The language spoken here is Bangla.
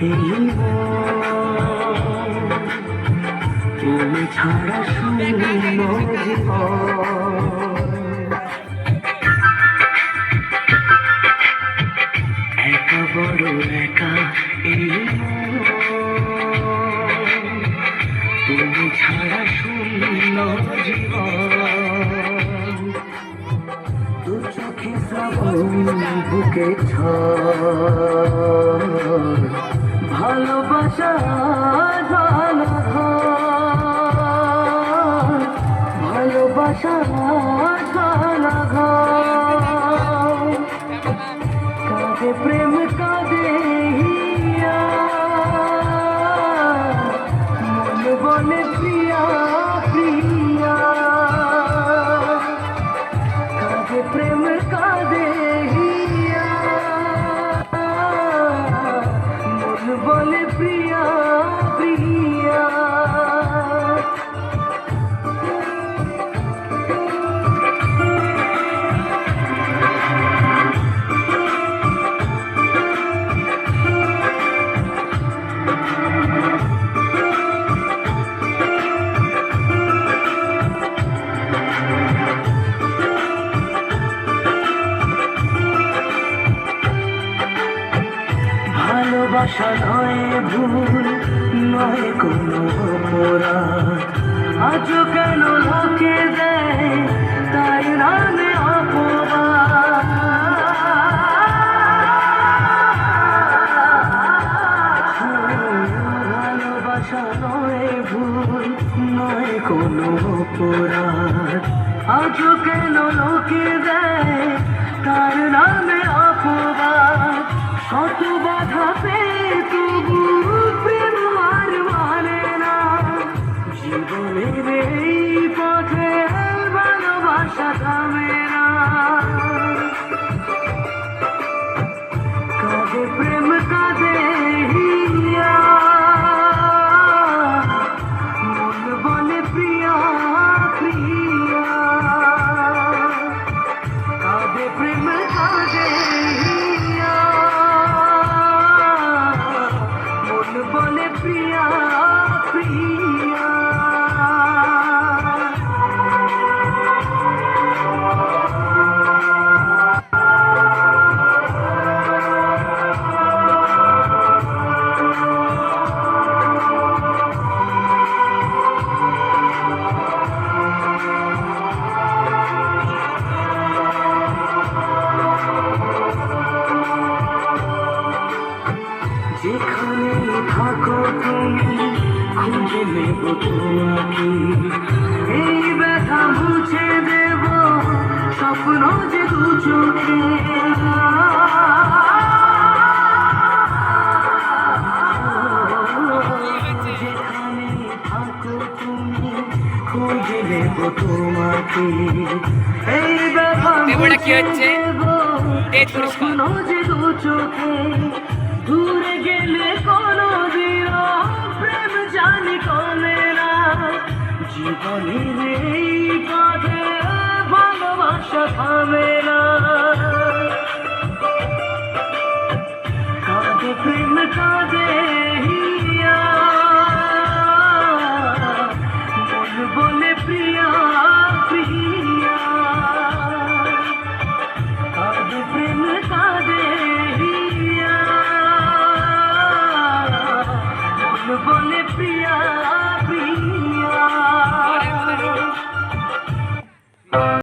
এই মন তুমি ছাড়া শূন্য একা বড় একা এই তুমি ছাড়া শূন্য জীবন বুকে ভালোবাসা ভালোবাসা কাকে প্রেম বলে ভালোবাসা নয় ভুল নয় কোনো অপরাধ। আজও কেন লোকে দেয় তাই নামে অপরাধ ভালোবাসা নয় ভুল নয় কোনো অপরাধ। আজও কেন লোকে দেয় তার নামে অপবাদ? কত বাধা কাঁদে যেখানে থাকো তুমি খুঁজে নেব তোমাকে এই ব্যথা মুছে দেব স্বপ্ন যে দু চোখে খুঁজে নেব তোমাকে এই ব্যথা কি হচ্ছে? যে দু চোখে জীবনের এই পথে ভালোবাসা থামে না। কাঁদে প্রেম, কাঁদে বলে প্রিয়া প্রিয়া। কাঁদে বলে প্রিয়া।